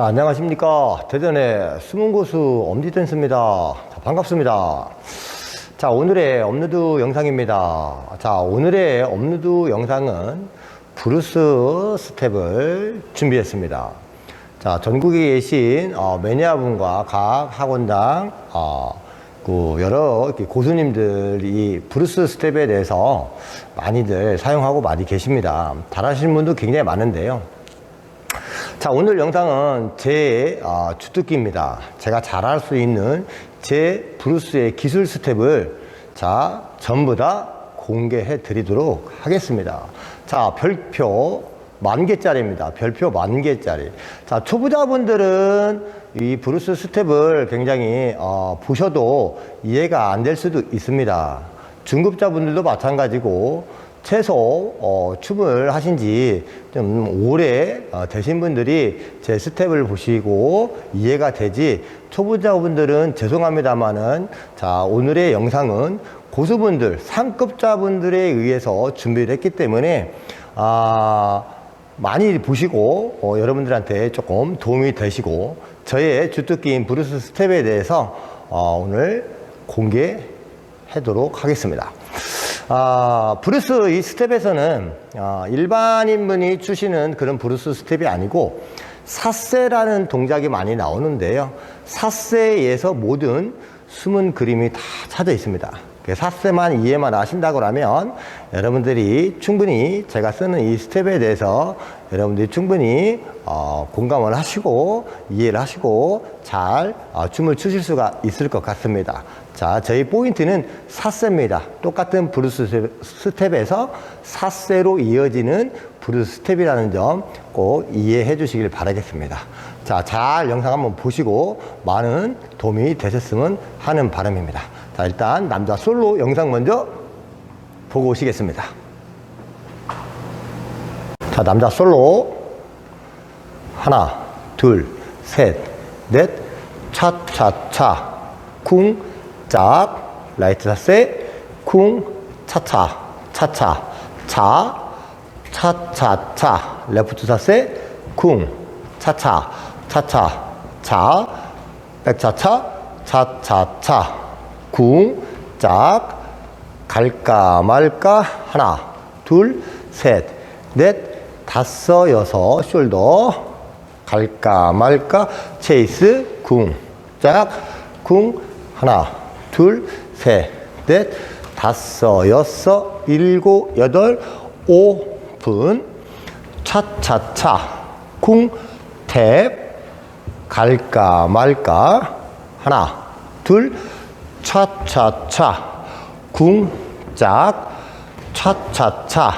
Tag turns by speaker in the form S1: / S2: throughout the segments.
S1: 자, 안녕하십니까. 대전의 숨은 고수 엄지댄스입니다. 자, 반갑습니다. 자, 오늘의 업로드 영상입니다. 자, 오늘의 업로드 영상은 브루스 스텝을 준비했습니다. 자, 전국에 계신 어, 매니아분과 각 학원당 어, 그 여러 고수님들이 브루스 스텝에 대해서 많이들 사용하고 많이 계십니다. 잘하시는 분도 굉장히 많은데요. 자, 오늘 영상은 제 어, 주특기입니다. 제가 잘할 수 있는 제 브루스의 기술 스텝을 자, 전부 다 공개해 드리도록 하겠습니다. 자, 별표 만 개짜리입니다. 별표 만 개짜리. 자, 초보자분들은 이 브루스 스텝을 굉장히 어, 보셔도 이해가 안 될 수도 있습니다. 중급자분들도 마찬가지고 최소 어, 춤을 하신 지 좀 오래 어, 되신 분들이 제 스텝을 보시고 이해가 되지 초보자분들은 죄송합니다만은 자 오늘의 영상은 고수분들 상급자분들에 의해서 준비를 했기 때문에 아 많이 보시고 어, 여러분들한테 조금 도움이 되시고 저의 주특기인 브루스 스텝에 대해서 어, 오늘 공개하도록 하겠습니다. 아, 브루스 이 스텝에서는 아, 일반인분이 추시는 그런 브루스 스텝이 아니고 사세라는 동작이 많이 나오는데요. 사세에서 모든 숨은 그림이 다 찾아 있습니다. 그 사세만 이해만 하신다고 하면 여러분들이 충분히 제가 쓰는 이 스텝에 대해서 여러분들이 충분히 어, 공감을 하시고 이해를 하시고 잘 어, 춤을 추실 수가 있을 것 같습니다. 자, 저희 포인트는 사세입니다. 똑같은 브루스 스텝에서 사세로 이어지는 브루스 스텝이라는 점 꼭 이해해 주시길 바라겠습니다. 자, 잘 영상 한번 보시고 많은 도움이 되셨으면 하는 바람입니다. 자, 일단 남자 솔로 영상 먼저 보고 오시겠습니다. 자, 남자 솔로. 하나, 둘, 셋, 넷, 차 차 차, 쿵, 짝, 라이트 사세, 쿵, 차차, 차차, 차, 차차차, 레프트 사세, 쿵, 차차, 차차, 차, 백차차, 차차차, 쿵, 짝, 갈까 말까, 하나, 둘, 셋, 넷, 다섯, 여섯, 숄더, 갈까 말까, 체이스, 궁, 짝, 궁, 하나, 둘, 셋, 넷, 다섯, 여섯, 일곱, 여덟, 오분, 차차차, 궁, 탭, 갈까 말까, 하나, 둘, 차차차, 궁, 짝, 차차차,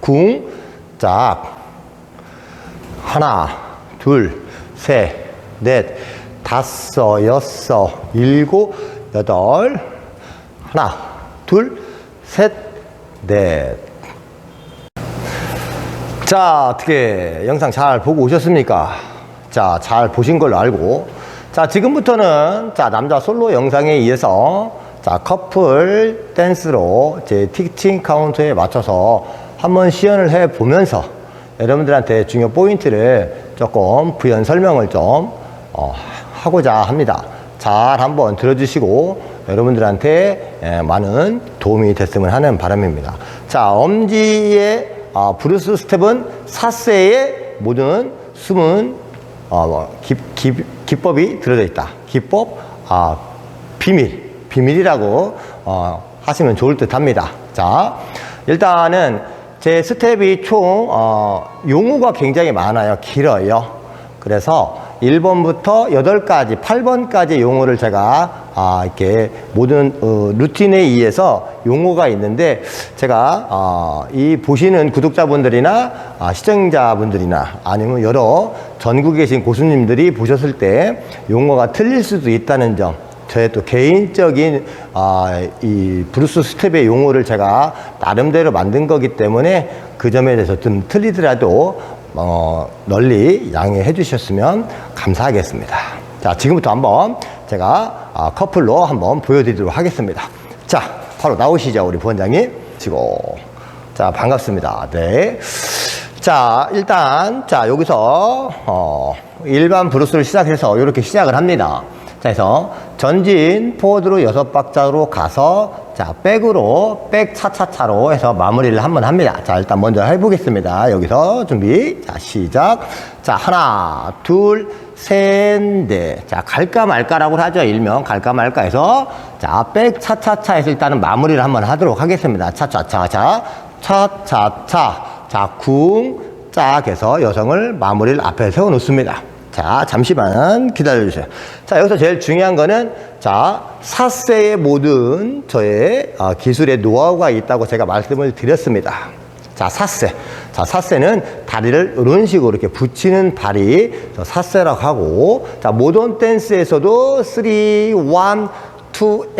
S1: 궁, 짝, 하나, 둘, 셋, 넷, 다섯, 여섯, 일곱, 여덟, 하나, 둘, 셋, 넷. 자, 어떻게 영상 잘 보고 오셨습니까? 자, 잘 보신 걸로 알고. 자, 지금부터는 자, 남자 솔로 영상에 의해서 자, 커플 댄스로 제 티칭 카운트에 맞춰서 한번 시연을 해 보면서 여러분들한테 중요 포인트를 조금 부연 설명을 좀 어, 하고자 합니다. 잘 한번 들어주시고 여러분들한테 예, 많은 도움이 됐으면 하는 바람입니다. 자, 엄지의 아, 브루스 스텝은 사세의 모든 숨은 어, 기, 기, 기법이 들어져 있다. 기법, 아, 비밀, 비밀이라고 어, 하시면 좋을 듯 합니다. 자, 일단은 제 스텝이 총 어, 용어가 굉장히 많아요. 길어요. 그래서 1번부터 8까지, 8번까지 용어를 제가 아, 이렇게 모든 어, 루틴에 의해서 용어가 있는데 제가 어, 이 보시는 구독자분들이나 아, 시청자분들이나 아니면 여러 전국에 계신 고수님들이 보셨을 때 용어가 틀릴 수도 있다는 점 저의 또 개인적인 아, 이 브루스 스텝의 용어를 제가 나름대로 만든 거기 때문에 그 점에 대해서 좀 틀리더라도 어, 널리 양해해 주셨으면 감사하겠습니다. 자, 지금부터 한번 제가 아, 커플로 한번 보여드리도록 하겠습니다. 자, 바로 나오시죠, 우리 부원장님. 치고. 자, 반갑습니다. 네. 자, 일단, 자, 여기서, 어, 일반 브루스를 시작해서 이렇게 시작을 합니다. 자, 그래서 전진 포워드로 여섯 박자로 가서, 자, 백으로, 백 차차차로 해서 마무리를 한번 합니다. 자, 일단 먼저 해보겠습니다. 여기서 준비. 자, 시작. 자, 하나, 둘, 셋, 넷. 자, 갈까 말까라고 하죠. 일명 갈까 말까 해서, 자, 백 차차차 해서 일단은 마무리를 한번 하도록 하겠습니다. 차차차, 자, 차차차. 자, 궁, 짝 해서 여성을 마무리를 앞에 세워 놓습니다. 자, 잠시만 기다려 주세요. 자, 여기서 제일 중요한 거는 자, 사세의 모든 저의 어, 기술의 노하우가 있다고 제가 말씀을 드렸습니다. 자, 사세. 자, 사세는 다리를 이런 식으로 이렇게 붙이는 발이 저 사세라고 하고, 자, 모던 댄스에서도 3, 1, 2,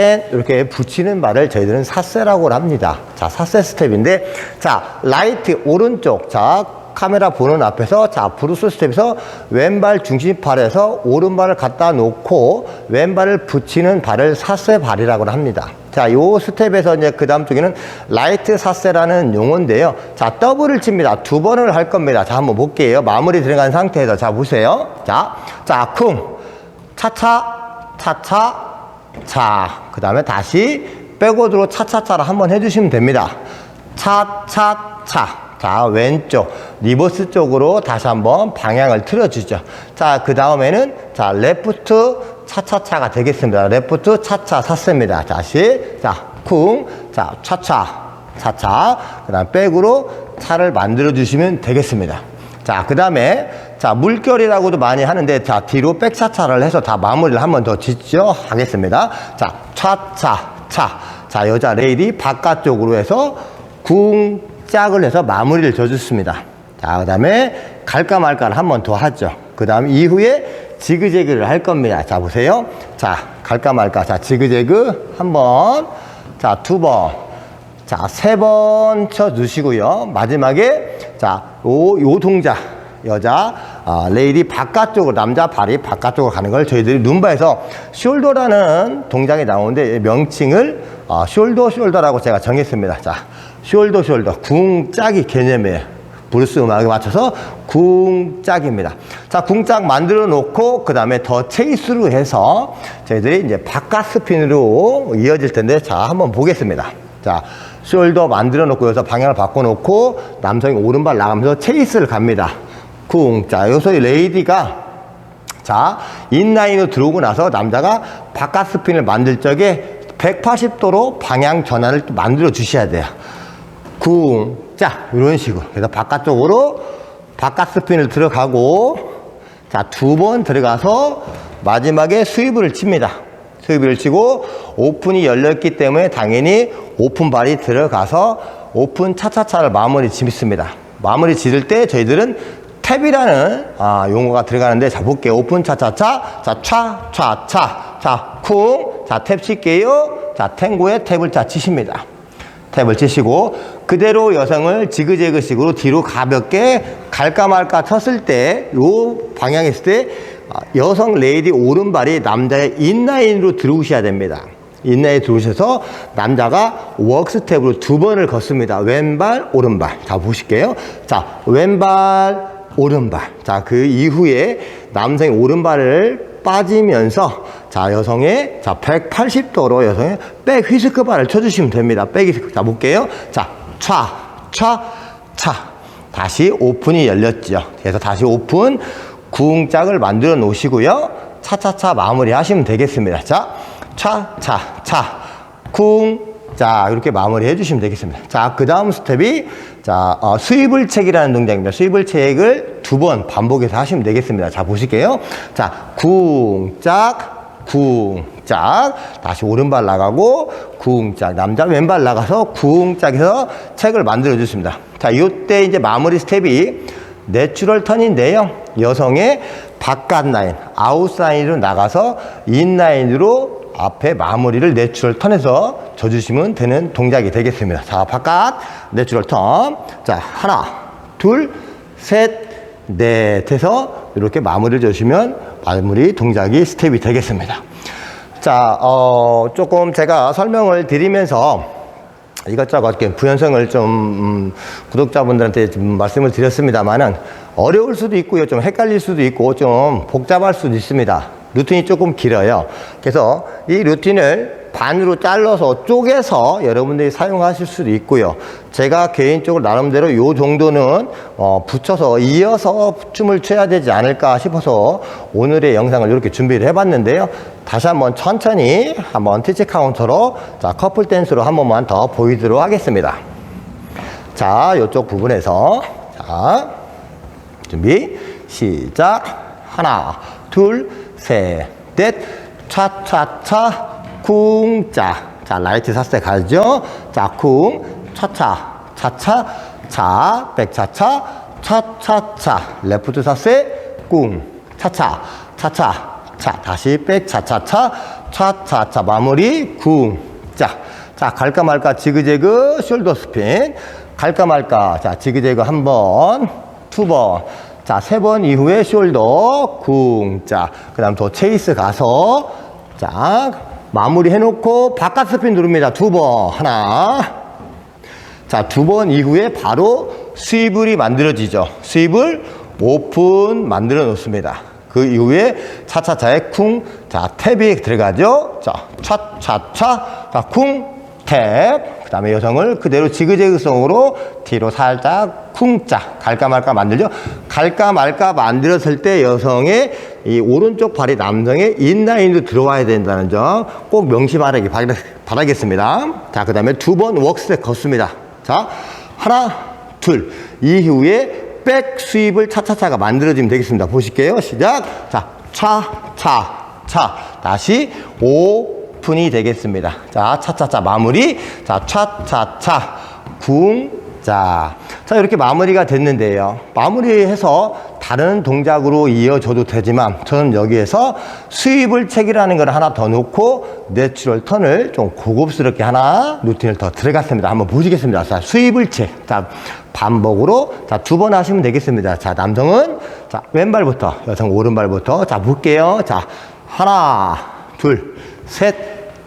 S1: and 이렇게 붙이는 발을 저희들은 사세라고 합니다. 자, 사세 스텝인데, 자, 라이트, 오른쪽. 자, 카메라 보는 앞에서 자 브루스 스텝에서 왼발 중심발에서 오른발을 갖다 놓고 왼발을 붙이는 발을 사세 발이라고 합니다. 자, 요 스텝에서 이제 그 다음 쪽에는 라이트 사세라는 용어인데요. 자, 더블을 칩니다. 두 번을 할 겁니다. 자, 한번 볼게요. 마무리 들어간 상태에서 자, 보세요. 자, 자, 쿵, 차차, 차차, 차. 그 다음에 다시 백워드로 차차차를 한번 해주시면 됩니다. 차차차. 자, 왼쪽, 리버스 쪽으로 다시 한번 방향을 틀어주죠. 자, 그 다음에는, 자, 레프트 차차차가 되겠습니다. 레프트 차차 샀습니다. 다시, 자, 쿵, 자, 차차, 차차, 그 다음 백으로 차를 만들어 주시면 되겠습니다. 자, 그 다음에, 자, 물결이라고도 많이 하는데, 자, 뒤로 백차차를 해서 다 마무리를 한 번 더 짓죠. 하겠습니다. 자, 차차, 차. 자, 여자 레이디 바깥쪽으로 해서 궁, 짝을 해서 마무리를 져줬습니다. 자, 그 다음에 갈까 말까를 한 번 더 하죠. 그 다음 이후에 지그재그를 할 겁니다. 자, 보세요. 자, 갈까 말까. 자, 지그재그 한 번. 자, 두 번. 자, 세 번 쳐주시고요. 마지막에, 자, 요, 요 동작. 여자, 아, 레이디 바깥쪽으로, 남자 발이 바깥쪽으로 가는 걸 저희들이 룸바에서 숄더라는 동작이 나오는데 명칭을 아, 숄더 숄더라고 제가 정했습니다. 자, 숄더 숄더, 궁짝이 개념이에요. 브루스 음악에 맞춰서 궁짝입니다. 자, 궁짝 만들어 놓고, 그 다음에 더 체이스로 해서 저희들이 이제 바깥 스핀으로 이어질 텐데, 자, 한번 보겠습니다. 자, 숄더 만들어 놓고 여기서 방향을 바꿔 놓고, 남성이 오른발 나가면서 체이스를 갑니다. 궁짝. 여기서 이 레이디가 자, 인라인으로 들어오고 나서 남자가 바깥 스핀을 만들 적에 180도로 방향 전환을 또 만들어 주셔야 돼요. 궁, 자, 이런 식으로. 그래서 바깥쪽으로 바깥 스핀을 들어가고, 자, 두 번 들어가서 마지막에 스위브를 칩니다. 스위브를 치고 오픈이 열렸기 때문에 당연히 오픈 발이 들어가서 오픈 차차차를 마무리 짓습니다. 마무리 지을 때 저희들은 탭이라는 아, 용어가 들어가는데 자 볼게요. 오픈 차차차 자차 차차 자쿵자탭 칠게요. 자 탱고에 탭을 자 치십니다. 탭을 치시고 그대로 여성을 지그재그식으로 뒤로 가볍게 갈까 말까 쳤을 때 요 방향에 있을 때 아, 여성 레이디 오른발이 남자의 인라인으로 들어오셔야 됩니다. 인라인에 들어오셔서 남자가 웍스텝으로 두 번을 걷습니다. 왼발, 오른발. 자, 보실게요. 자, 왼발, 오른발. 자, 그 이후에 남성의 오른발을 빠지면서 자, 여성의 자, 180도로 여성의 백 휘스크 발을 쳐주시면 됩니다. 백 휘스크. 자, 볼게요. 자, 차, 차, 차. 다시 오픈이 열렸죠. 그래서 다시 오픈 구흥짝을 만들어 놓으시고요. 차차차 마무리 하시면 되겠습니다. 자, 차, 차, 차. 쿵, 자, 이렇게 마무리 해주시면 되겠습니다. 자, 그 다음 스텝이, 자, 어, 수입을 책이라는 동작입니다. 수입을 책을 두 번 반복해서 하시면 되겠습니다. 자, 보실게요. 자, 쿵 짝, 쿵짝. 다시 오른발 나가고, 쿵짝. 남자 왼발 나가서 쿵짝해서 책을 만들어 주십니다. 자, 이때 이제 마무리 스텝이 내추럴 턴인데요. 여성의 바깥 라인, 아웃사인으로 나가서 인 라인으로 앞에 마무리를 내추럴 턴에서 져주시면 되는 동작이 되겠습니다. 자, 바깥 내추럴 턴. 자, 하나, 둘, 셋, 넷 해서 이렇게 마무리를 져주시면 마무리 동작이 스텝이 되겠습니다. 자, 어, 조금 제가 설명을 드리면서 이것저것 부연성을 좀 음, 구독자분들한테 좀 말씀을 드렸습니다만은 어려울 수도 있고요. 좀 헷갈릴 수도 있고 좀 복잡할 수도 있습니다. 루틴이 조금 길어요. 그래서 이 루틴을 반으로 잘라서 쪼개서 여러분들이 사용하실 수도 있고요. 제가 개인적으로 나름대로 요 정도는 어, 붙여서 이어서 춤을 춰야 되지 않을까 싶어서 오늘의 영상을 이렇게 준비를 해봤는데요. 다시 한번 천천히 한번 티치 카운터로 자 커플 댄스로 한 번만 더 보이도록 하겠습니다. 자, 이쪽 부분에서 자 준비 시작 하나 둘 셋 넷 차차차 쿵짜. 자 라이트 사세 가죠? 자 쿵 차차. 차차 자 백차차. 차차차. 레프트 사세 쿵. 차차. 차차. 자 다시 백 차차차. 차차차. 마무리. 쿵 짜 자 갈까 말까 지그재그 숄더 스핀. 갈까 말까. 자 지그재그 한 번 두 번. 자, 세 번 이후에 숄더, 쿵. 자, 그 다음 더 체이스 가서, 자, 마무리 해놓고 바깥 스핀 누릅니다. 두 번. 하나. 자, 두 번 이후에 바로 스위블이 만들어지죠. 스위블 오픈 만들어 놓습니다. 그 이후에 차차차에 쿵. 자, 탭이 들어가죠. 자, 차차차. 자, 쿵. 탭. 그 다음에 여성을 그대로 지그재그성으로 뒤로 살짝 쿵짜 갈까 말까 만들죠. 갈까 말까 만들었을 때 여성의 이 오른쪽 발이 남성의 인라인으로 들어와야 된다는 점 꼭 명심하기 바라겠습니다. 자, 그 다음에 두 번 웍스텝 걷습니다. 자, 하나, 둘. 이후에 백 스윕을 차차차가 만들어지면 되겠습니다. 보실게요. 시작. 자, 차, 차, 차. 다시 오, 오픈이 되겠습니다. 자, 차차차 마무리. 자, 차차차 궁. 자, 자 이렇게 마무리가 됐는데요. 마무리해서 다른 동작으로 이어져도 되지만 저는 여기에서 수입을 책이라는 걸 하나 더 놓고 내추럴 턴을 좀 고급스럽게 하나 루틴을 더 들어갔습니다. 한번 보시겠습니다. 자, 수입을 책. 자, 반복으로 자, 두 번 하시면 되겠습니다. 자, 남성은 자, 왼발부터 여성 오른발부터 자, 볼게요. 자, 하나, 둘, 셋,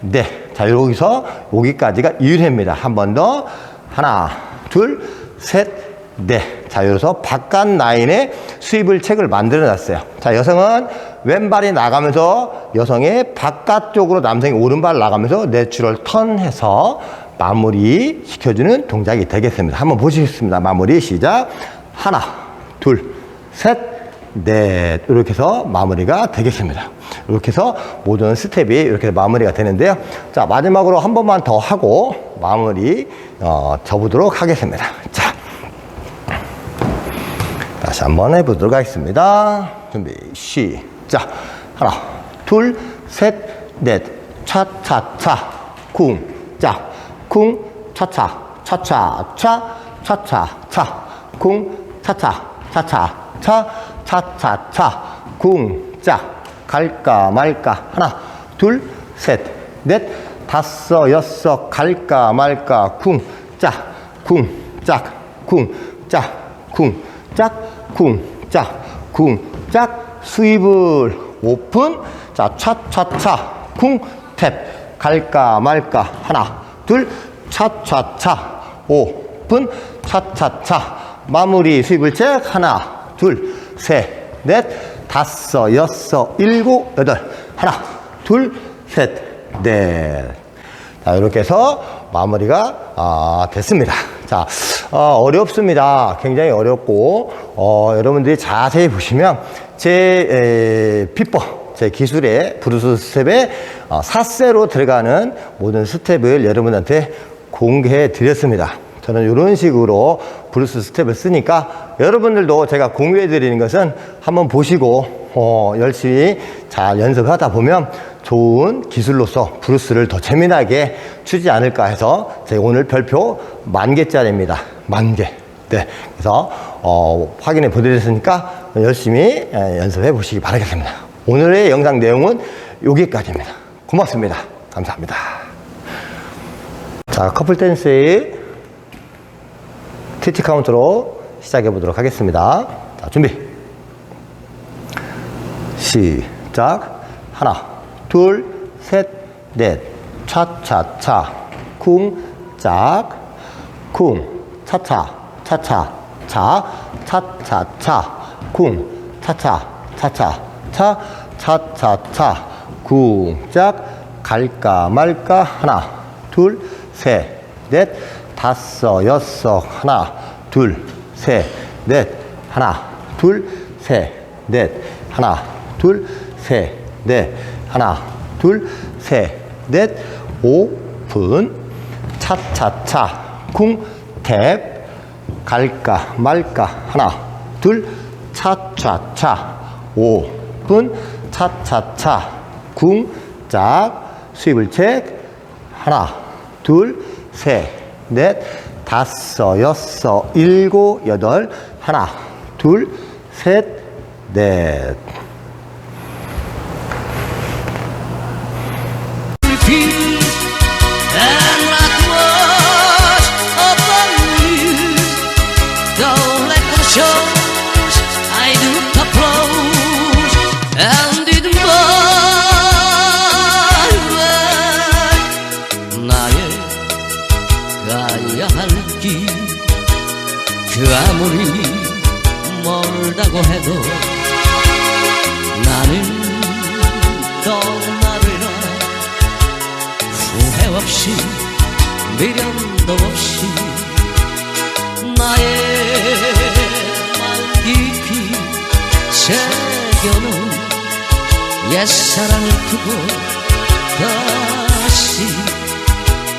S1: 넷. 자, 여기서 여기까지가 1회입니다. 한 번 더. 하나, 둘, 셋, 넷. 자, 여기서 바깥 라인에 수입을 책을 만들어 놨어요. 자, 여성은 왼발이 나가면서 여성의 바깥쪽으로 남성이 오른발 나가면서 내추럴 턴 해서 마무리 시켜주는 동작이 되겠습니다. 한번 보시겠습니다. 마무리 시작. 하나, 둘, 셋, 네, 이렇게 해서 마무리가 되겠습니다. 이렇게 해서 모든 스텝이 이렇게 마무리가 되는데요. 자 마지막으로 한 번만 더 하고 마무리 어, 접으도록 하겠습니다. 자 다시 한번 해보도록 하겠습니다. 준비 시작. 하나 둘 셋 넷. 차차차. 쿵, 자, 쿵 차차 차차차 차차차. 쿵 차차 차차차. 차, 차, 차, 쿵, 짜. 갈까 말까. 하나 둘 셋 넷 다섯 여섯 갈까 말까. 쿵짝쿵짝쿵짝쿵짝쿵짝쿵짝. 스위블 오픈. 자 차차차 쿵탭 갈까 말까. 하나 둘 차차차 오픈. 차차차. 마무리 스위블 책 하나. 둘 셋 넷 다섯, 여섯, 일곱, 여덟. 하나, 둘, 셋, 넷. 자, 이렇게 해서 마무리가 아, 됐습니다. 자, 어, 어렵습니다. 굉장히 어렵고, 어, 여러분들이 자세히 보시면 제 에, 비법, 제 기술의 브루스 스텝에 어, 사세로 들어가는 모든 스텝을 여러분한테 공개해 드렸습니다. 저는 이런 식으로 브루스 스텝을 쓰니까 여러분들도 제가 공유해 드리는 것은 한번 보시고 어, 열심히 잘 연습하다 보면 좋은 기술로서 브루스를 더 재미나게 추지 않을까 해서 제가 오늘 별표 만 개짜리입니다. 만 개. 네. 그래서 어, 확인해 보드렸으니까 열심히 연습해 보시기 바라겠습니다. 오늘의 영상 내용은 여기까지입니다. 고맙습니다. 감사합니다. 자, 커플 댄스의 티티 카운트로 시작해 보도록 하겠습니다. 자, 준비. 시작. 하나, 둘, 셋, 넷. 차차차. 쿵, 짝, 쿵, 차차, 차차, 차, 차차, 차, 쿵, 차차, 차차, 차, 차차, 차, 쿵, 짝, 갈까 말까, 하나, 둘, 셋, 넷, 다섯, 여섯, 하나, 둘, 셋, 넷, 하나, 둘, 셋, 넷, 하나, 둘, 셋, 넷, 하나, 둘, 셋, 넷, 오픈, 차차차, 쿵, 탭, 갈까 말까, 하나, 둘, 차차차, 오픈, 차차차, 쿵, 짝, 수입을 체크, 하나, 둘, 셋, 넷, 다섯, 여섯, 일곱, 여덟, 하나, 둘, 셋, 넷.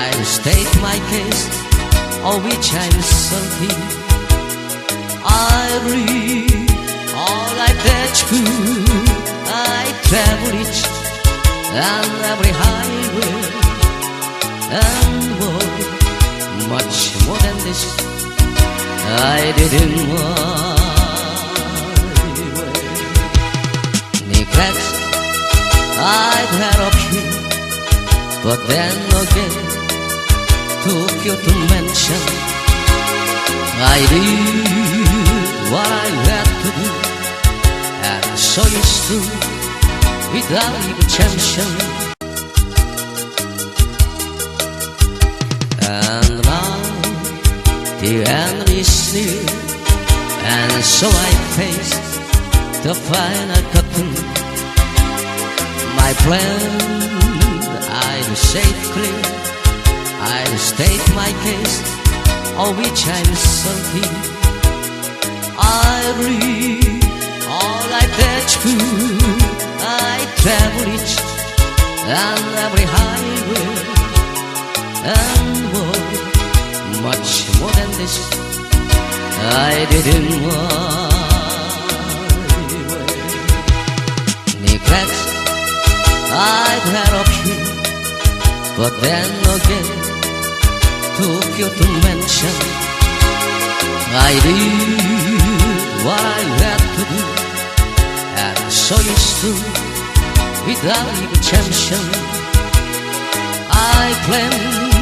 S2: I'll state my case, of which I'm sorry. I read all I fetch food, I travel each and every highway and more, much more than this. I didn't want neglect. I've had of you, but then again, took you to mention. I did what I had to do, and so it's true, without exemption. And now the end is near, and so I face the final curtain. My plan, I'll say clear, I'll state my case, of which I'm sorry. I read all I fetch food, I travel each and every highway and more, much more than this. I didn't want neglect. I've had of you, but then again, took you to mention. I did what I had to do, and so it's true, without exemption. I planned